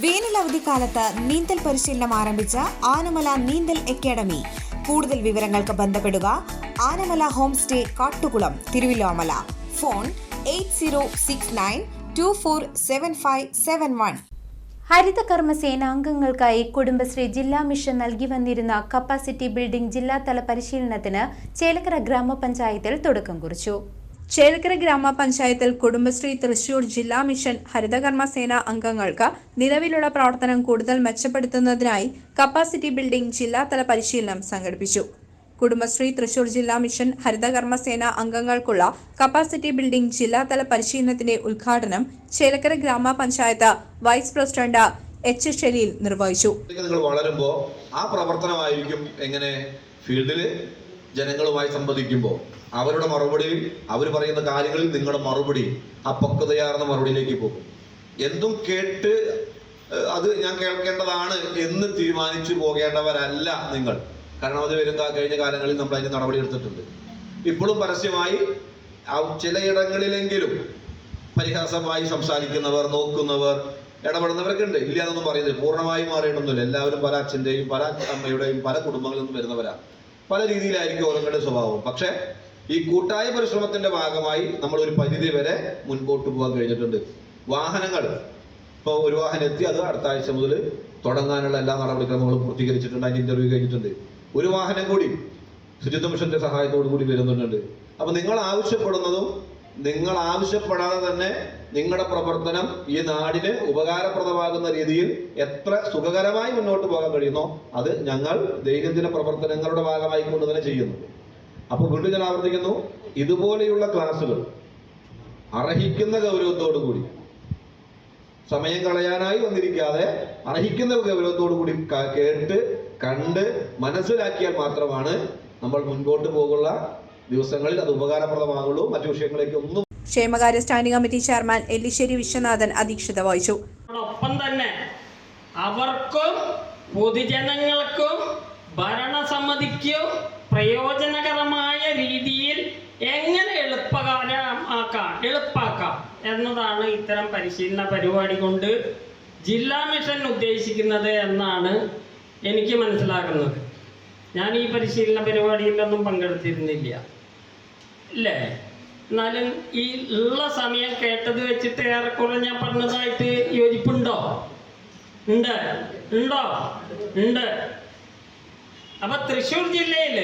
വേനൽ അവധിക്കാലത്ത് നീന്തൽ പരിശീലനം ആരംഭിച്ച ആനമല നീന്തൽ അക്കാദമി. കൂടുതൽ വിവരങ്ങൾക്ക് ബന്ധപ്പെടുക Anamala home stay Kattukulam Thiruvillamala. Phone eight zero six nine two four seven five seven one. Haritha Karmasena അംഗങ്ങൾക്കായി കുടുംബശ്രീ ജില്ലാ മിഷൻ നൽകി വന്നിരുന്ന കപ്പാസിറ്റി ബിൽഡിംഗ് ജില്ലാതല പരിശീലനത്തിന് ചേലക്കര ഗ്രാമപഞ്ചായത്തിൽ തുടക്കം കുറിച്ചു. ചേലക്കര ഗ്രാമപഞ്ചായത്തിൽ കുടുംബശ്രീ തൃശൂർ ജില്ലാ മിഷൻ ഹരിതകർമ്മ സേന അംഗങ്ങൾക്ക് നിലവിലുള്ള പ്രവർത്തനം കൂടുതൽ മെച്ചപ്പെടുത്തുന്നതിനായി കപ്പാസിറ്റി ബിൽഡിംഗ് ജില്ലാതല പരിശീലനം സംഘടിപ്പിച്ചു. കുടുംബശ്രീ തൃശൂർ ജില്ലാ മിഷൻ ഹരിതകർമ്മ സേന അംഗങ്ങൾക്കുള്ള കപ്പാസിറ്റി ബിൽഡിംഗ് ജില്ലാതല പരിശീലനത്തിന്റെ ഉദ്ഘാടനം ചേലക്കര ഗ്രാമപഞ്ചായത്ത് വൈസ് പ്രസിഡന്റ് എച്ച് ഷെലീൽ നിർവഹിച്ചു. നിങ്ങൾ വളരുമ്പോൾ ആ പ്രവർത്തനമായിരിക്കും എങ്ങനെ ഫീൽഡിൽ ജനങ്ങളുമായി സംവദിക്കുമ്പോൾ അവരുടെ മറുപടി അവർ പറയുന്ന കാര്യങ്ങളിൽ നിങ്ങളുടെ മറുപടി ആ പക്വതയാർന്ന മറുപടിയിലേക്ക് പോകും. എന്തും കേട്ട് അത് ഞാൻ കേൾക്കേണ്ടതാണ് എന്ന് തീരുമാനിച്ചു പോകേണ്ടവരല്ല നിങ്ങൾ. കാരണം അത് വരും കഴിഞ്ഞ കാലങ്ങളിൽ നമ്മൾ അതിന് നടപടി എടുത്തിട്ടുണ്ട്. ഇപ്പോഴും പരസ്യമായി ചിലയിടങ്ങളിലെങ്കിലും പരിഹാസമായി സംസാരിക്കുന്നവർ നോക്കുന്നവർ ഇടപെടുന്നവരൊക്കെ ഉണ്ട് ഇല്ല എന്നൊന്നും പറയുന്നത് പൂർണമായും മാറിയിട്ടൊന്നുമില്ല. എല്ലാവരും പല അച്ഛന്റെയും പല അമ്മയുടെയും പല കുടുംബങ്ങളിൽ നിന്നും വരുന്നവരാ. പല രീതിയിലായിരിക്കും ഓരോരുത്തരുടെ സ്വഭാവം. പക്ഷെ ഈ കൂട്ടായ പരിശ്രമത്തിന്റെ ഭാഗമായി നമ്മൾ ഒരു പരിധി വരെ മുൻപോട്ട് പോകാൻ കഴിഞ്ഞിട്ടുണ്ട്. വാഹനങ്ങൾ. ഇപ്പോൾ ഒരു വാഹനം എത്തി അത് അടുത്ത ആഴ്ച മുതൽ തുടങ്ങാനുള്ള എല്ലാ നടപടിക്രമങ്ങളും പൂർത്തീകരിച്ചിട്ടുണ്ട് അതിന്റെ ഇന്റർവ്യൂ കഴിഞ്ഞിട്ടുണ്ട്. ഒരു വാഹനം കൂടി ശുചിത്വ മിഷന്റെ സഹായത്തോടു കൂടി വരുന്നുണ്ട്. അപ്പൊ നിങ്ങൾ ആവശ്യപ്പെടുന്നതും നിങ്ങൾ ആവശ്യപ്പെടാതെ തന്നെ നിങ്ങളുടെ പ്രവർത്തനം ഈ നാടിന് ഉപകാരപ്രദമാകുന്ന രീതിയിൽ എത്ര സുഖകരമായി മുന്നോട്ട് പോകാൻ കഴിയുന്നോ അത് ഞങ്ങൾ ദൈനംദിന പ്രവർത്തനങ്ങളുടെ ഭാഗമായി കൊണ്ട് തന്നെ ചെയ്യുന്നു. അപ്പോൾ വീണ്ടും ഞാൻ ആവർത്തിക്കുന്നു ഇതുപോലെയുള്ള ക്ലാസ്സുകൾ അർഹിക്കുന്ന ഗൗരവത്തോടു കൂടി സമയം കളയാനായി വന്നിരിക്കാതെ അർഹിക്കുന്ന ഗൗരവത്തോടു കൂടി കേട്ട് കണ്ട് മനസ്സിലാക്കിയാൽ മാത്രമാണ് നമ്മൾ മുൻപോട്ട് പോകുള്ള ദിവസങ്ങളിൽ അത് ഉപകാരപ്രദമാകുള്ളൂ. മറ്റു വിഷയങ്ങളിലേക്ക് ഒന്നും ക്ഷേമകാര്യ standing committee chairman Ellissery Viswanathan അധ്യക്ഷത വഹിച്ചു. ഒപ്പം തന്നെ അവർക്കും പൊതുജനങ്ങൾക്കും ഭരണസമിതിക്കും പ്രയോജനകരമായ രീതിയിൽ എങ്ങനെ എളുപ്പകാലമാക്കാം എളുപ്പാക്കാം എന്നതാണ് ഇത്തരം പരിശീലന പരിപാടി കൊണ്ട് ജില്ലാ മിഷൻ ഉദ്ദേശിക്കുന്നത് എന്നാണ് എനിക്ക് മനസ്സിലാക്കുന്നത് ഞാൻ ഈ പരിശീലന പരിപാടിയിലൊന്നും പങ്കെടുത്തിരുന്നില്ല. ഇല്ലേ? എന്നാലും ഈ ഉള്ള സമയം കേട്ടത് വെച്ചിട്ട് ഏറെക്കുറെ ഞാൻ പറഞ്ഞതായിട്ട് യോജിപ്പുണ്ടോ? ഉണ്ട്. ഉണ്ടോ? ഉണ്ട്. അപ്പൊ തൃശ്ശൂർ ജില്ലയിൽ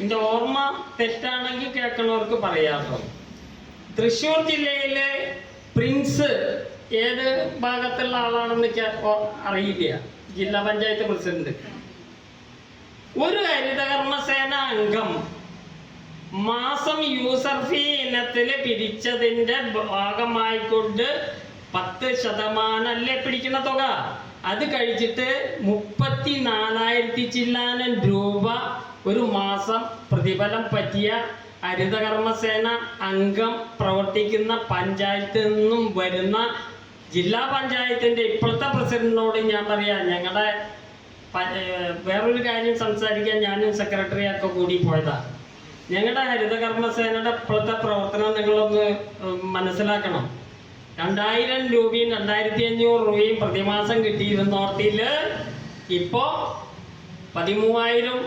എന്റെ ഓർമ്മ തെറ്റാണെങ്കിൽ കേൾക്കണവർക്ക് പറയാട്ടോ തൃശ്ശൂർ ജില്ലയിലെ പ്രിൻസ് ഏത് ഭാഗത്തുള്ള ആളാണെന്ന് അറിയില്ല. ജില്ലാ പഞ്ചായത്ത് പ്രസിഡന്റ്. ഒരു ഹരിതകർമ്മസേന അംഗം മാസം യൂസർ ഫീ ഇനത്തിൽ പിരിച്ചതിന്റെ ഭാഗമായിക്കൊണ്ട് പത്ത് ശതമാനല്ലേ പിടിക്കുന്ന തുക? അത് കഴിച്ചിട്ട് മുപ്പത്തി നാലായിരത്തി ചില്ലാനം രൂപ ഒരു മാസം പ്രതിഫലം പറ്റിയ ഹരിതകർമ്മസേന അംഗം പ്രവർത്തിക്കുന്ന പഞ്ചായത്തിൽ നിന്നും വരുന്ന ജില്ലാ പഞ്ചായത്തിന്റെ ഇപ്പോഴത്തെ പ്രസിഡന്റിനോട് ഞാൻ പറയാം ഞങ്ങളുടെ വേറൊരു കാര്യം സംസാരിക്കാൻ ഞാനും സെക്രട്ടറിയൊക്കെ കൂടി പോയതാ. ഞങ്ങളുടെ ഹരിതകർമ്മസേനയുടെ ഇപ്പോഴത്തെ പ്രവർത്തനം നിങ്ങളൊന്ന് മനസ്സിലാക്കണം. രണ്ടായിരം രൂപയും രണ്ടായിരത്തി അഞ്ഞൂറ് രൂപയും പ്രതിമാസം കിട്ടിയിരുന്നോർത്തിൽ ഇപ്പോൾ പതിമൂവായിരം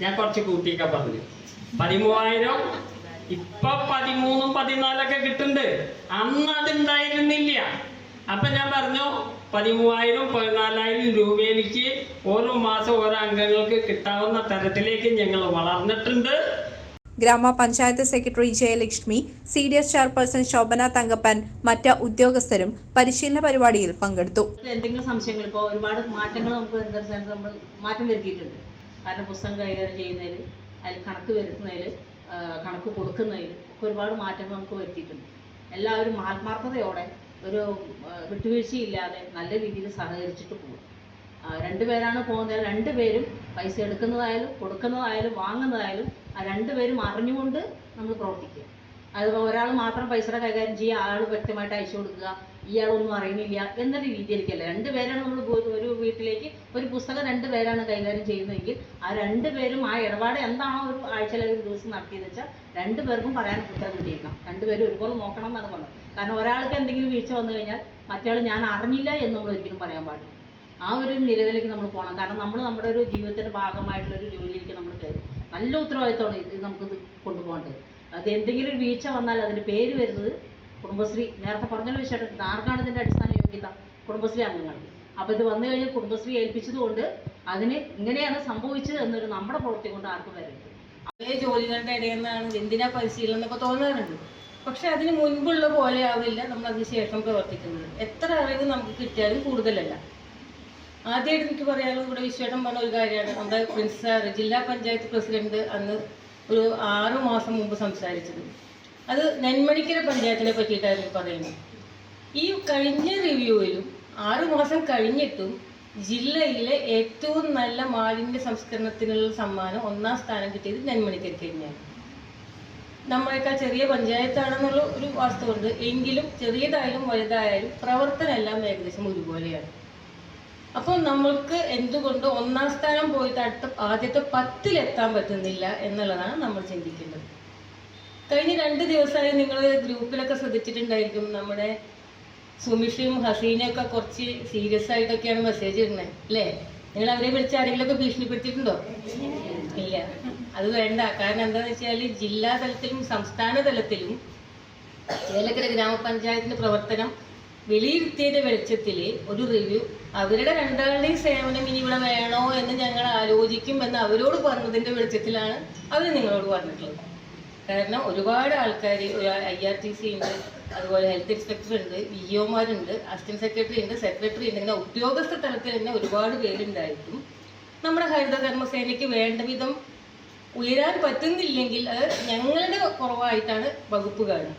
ഞാൻ കുറച്ച് കൂട്ടിയൊക്കെ പറഞ്ഞു പതിമൂവായിരം ഇപ്പൊ പതിമൂന്നും പതിനാലൊക്കെ കിട്ടുന്നുണ്ട്. അന്ന് അതുണ്ടായിരുന്നില്ല. അപ്പൊ ഞാൻ പറഞ്ഞു പതിമൂവായിരം പതിനാലായിരം രൂപയിലേക്ക് ഓരോ മാസം ഓരോ അംഗങ്ങൾക്ക് കിട്ടാവുന്ന തരത്തിലേക്ക് ഞങ്ങൾ വളർന്നിട്ടുണ്ട്. ഗ്രാമപഞ്ചായത്ത് secretary Jayalakshmi C D S chairperson Shobhana Thankappan മറ്റ് ഉദ്യോഗസ്ഥരും പരിശീലന പരിപാടിയിൽ പങ്കെടുത്തു. എന്തെങ്കിലും സംശയങ്ങൾ? ഇപ്പോൾ ഒരുപാട് മാറ്റങ്ങൾ നമുക്ക് നമ്മൾ മാറ്റം വരുത്തിയിട്ടുണ്ട്. കാരണം പുസ്തകം കൈകാര്യം ചെയ്യുന്നതിൽ അതിൽ കണക്ക് വരുത്തുന്നതിൽ കണക്ക് കൊടുക്കുന്നതിൽ ഒരുപാട് മാറ്റങ്ങൾ നമുക്ക് വരുത്തിയിട്ടുണ്ട്. എല്ലാവരും ആത്മാർത്ഥതയോടെ ഒരു വിട്ടുവീഴ്ചയില്ലാതെ നല്ല രീതിയിൽ സഹകരിച്ചിട്ട് പോകും. രണ്ടുപേരാണ് പോകുന്നത്. രണ്ടുപേരും പൈസ എടുക്കുന്നതായാലും കൊടുക്കുന്നതായാലും വാങ്ങുന്നതായാലും രണ്ടുപേരും അറിഞ്ഞുകൊണ്ട് നമ്മൾ പ്രവർത്തിക്കുക അതിപ്പോൾ ഒരാൾ മാത്രം പൈസ കൈകാര്യം ചെയ്യുക ആൾ വ്യക്തമായിട്ട് അയച്ചു കൊടുക്കുക ഇയാളൊന്നും അറിയുന്നില്ല എന്നൊരു രീതിയിലേക്കല്ല. രണ്ടുപേരാണ് നമ്മൾ ഒരു വീട്ടിലേക്ക് ഒരു പുസ്തകം രണ്ടുപേരാണ് കൈകാര്യം ചെയ്യുന്നതെങ്കിൽ ആ രണ്ടുപേരും ആ ഇടപാട് എന്താണോ ഒരു ആഴ്ചയിൽ ഒരു ദിവസം നടത്തിയെന്ന് വെച്ചാൽ രണ്ടുപേർക്കും പറയാൻ ഉത്തരം കിട്ടിയിരിക്കണം രണ്ടുപേരും ഒരുപോലെ നോക്കണം എന്നാണ് പറഞ്ഞത്. കാരണം ഒരാൾക്ക് എന്തെങ്കിലും വീഴ്ച വന്നു കഴിഞ്ഞാൽ മറ്റേ ഞാൻ അറിഞ്ഞില്ല എന്ന് നമ്മൾ ഒരിക്കലും പറയാൻ പാടില്ല. ആ ഒരു നിലവിലേക്ക് നമ്മൾ പോകണം. കാരണം നമ്മൾ നമ്മുടെ ഒരു ജീവിതത്തിന്റെ ഭാഗമായിട്ടുള്ള ഒരു ജോലിയിലേക്ക് നമ്മൾ കയറും. നല്ല ഉത്തരവാദിത്തമാണ് ഇത് നമുക്കിത് കൊണ്ടുപോകേണ്ടത് അത് എന്തെങ്കിലും വീഴ്ച വന്നാൽ അതിന് പേര് വരുന്നത് കുടുംബശ്രീ. നേരത്തെ പറഞ്ഞല്ലോ വിഷയം ആർക്കാണ് ഇതിന്റെ അടിസ്ഥാന യോഗ്യത? കുടുംബശ്രീ അംഗങ്ങൾ അപ്പോൾ ഇത് വന്നു കഴിഞ്ഞാൽ കുടുംബശ്രീ ഏൽപ്പിച്ചതുകൊണ്ട് അതിന് ഇങ്ങനെയാണ് സംഭവിച്ചത് എന്നൊരു നമ്മുടെ പ്രവൃത്തി കൊണ്ട് ആർക്കും വരരുത്. അതേ ജോലികളുടെ ഇടയിൽ നിന്നാണ് എന്തിനാ പരിശീലനം എന്നൊക്കെ തോന്നാറുണ്ട്. പക്ഷെ അതിന് മുൻപുള്ള പോലെ ആവില്ല നമ്മൾ അതിനുശേഷം പ്രവർത്തിക്കുന്നത്. എത്ര അറിവ് നമുക്ക് കിട്ടിയാലും കൂടുതലല്ല. ആദ്യമായിട്ട് എനിക്ക് പറയാനുള്ളത് ഇവിടെ വിശേഷം പറഞ്ഞ ഒരു കാര്യമാണ്. നമ്മുടെ പ്രിൻസ് സാറ് ജില്ലാ പഞ്ചായത്ത് പ്രസിഡന്റ് അന്ന് ഒരു ആറു മാസം മുമ്പ് സംസാരിച്ചത്. അത് നെന്മണിക്കര പഞ്ചായത്തിനെ പറ്റിയിട്ടായിരുന്നു പറയുന്നത്. ഈ കഴിഞ്ഞ റിവ്യൂവിലും ആറു മാസം കഴിഞ്ഞിട്ടും ജില്ലയിലെ ഏറ്റവും നല്ല മാലിന്യ സംസ്കരണത്തിനുള്ള സമ്മാനം ഒന്നാം സ്ഥാനം കിട്ടിയത് നെന്മണിക്കരയ്ക്ക് തന്നെയാണ്. നമ്മളെക്കാൾ ചെറിയ പഞ്ചായത്താണെന്നുള്ള ഒരു വാസ്തവമുണ്ട് എങ്കിലും ചെറിയതായാലും വലുതായാലും പ്രവർത്തനം എല്ലാം ഏകദേശം ഒരുപോലെയാണ്. അപ്പോൾ നമ്മൾക്ക് എന്തുകൊണ്ട് ഒന്നാം സ്ഥാനം പോയിട്ട് അടുത്ത ആദ്യത്തെ പത്തിലെത്താൻ പറ്റുന്നില്ല എന്നുള്ളതാണ് നമ്മൾ ചിന്തിക്കുന്നത് കഴിഞ്ഞ രണ്ട് ദിവസമായി നിങ്ങൾ ഗ്രൂപ്പിലൊക്കെ ശ്രദ്ധിച്ചിട്ടുണ്ടായിരിക്കും നമ്മുടെ സുമിഷയും ഹസീനയൊക്കെ കുറച്ച് സീരിയസ് ആയിട്ടൊക്കെയാണ് മെസ്സേജ് ഇടുന്നത് അല്ലേ? നിങ്ങൾ അവരെ വിളിച്ച് ആരെങ്കിലുമൊക്കെ ഭീഷണിപ്പെടുത്തിയിട്ടുണ്ടോ? ഇല്ല. അത് വേണ്ട. കാരണം എന്താണെന്ന് വെച്ചാൽ ജില്ലാ തലത്തിലും സംസ്ഥാന തലത്തിലും ഏലക്കര ഗ്രാമപഞ്ചായത്തിന്റെ പ്രവർത്തനം വിലയിരുത്തിയതിന്റെ വെളിച്ചത്തിൽ ഒരു റിവ്യൂ അവരുടെ രണ്ടാളുടെയും സേവനം ഇനി ഇവിടെ വേണോ എന്ന് ഞങ്ങൾ ആലോചിക്കും എന്ന് അവരോട് പറഞ്ഞതിന്റെ വെളിച്ചത്തിലാണ് അവർ നിങ്ങളോട് പറഞ്ഞിട്ടുള്ളത്. കാരണം ഒരുപാട് ആൾക്കാർ ഐ ആർ ടി സി ഉണ്ട് അതുപോലെ ഹെൽത്ത് ഇൻസ്പെക്ടർ ഉണ്ട് വി ഒമാരുണ്ട് അസിസ്റ്റന്റ് സെക്രട്ടറി ഉണ്ട് സെക്രട്ടറി ഉണ്ട് ഇങ്ങനെ ഉദ്യോഗസ്ഥ തലത്തിൽ തന്നെ ഒരുപാട് പേരുണ്ടായിട്ടും നമ്മുടെ ഹരിത കർമ്മസേനയ്ക്ക് വേണ്ട വിധം ഉയരാൻ പറ്റുന്നില്ലെങ്കിൽ അത് ഞങ്ങളുടെ കുറവായിട്ടാണ് വകുപ്പ് കാണുന്നത്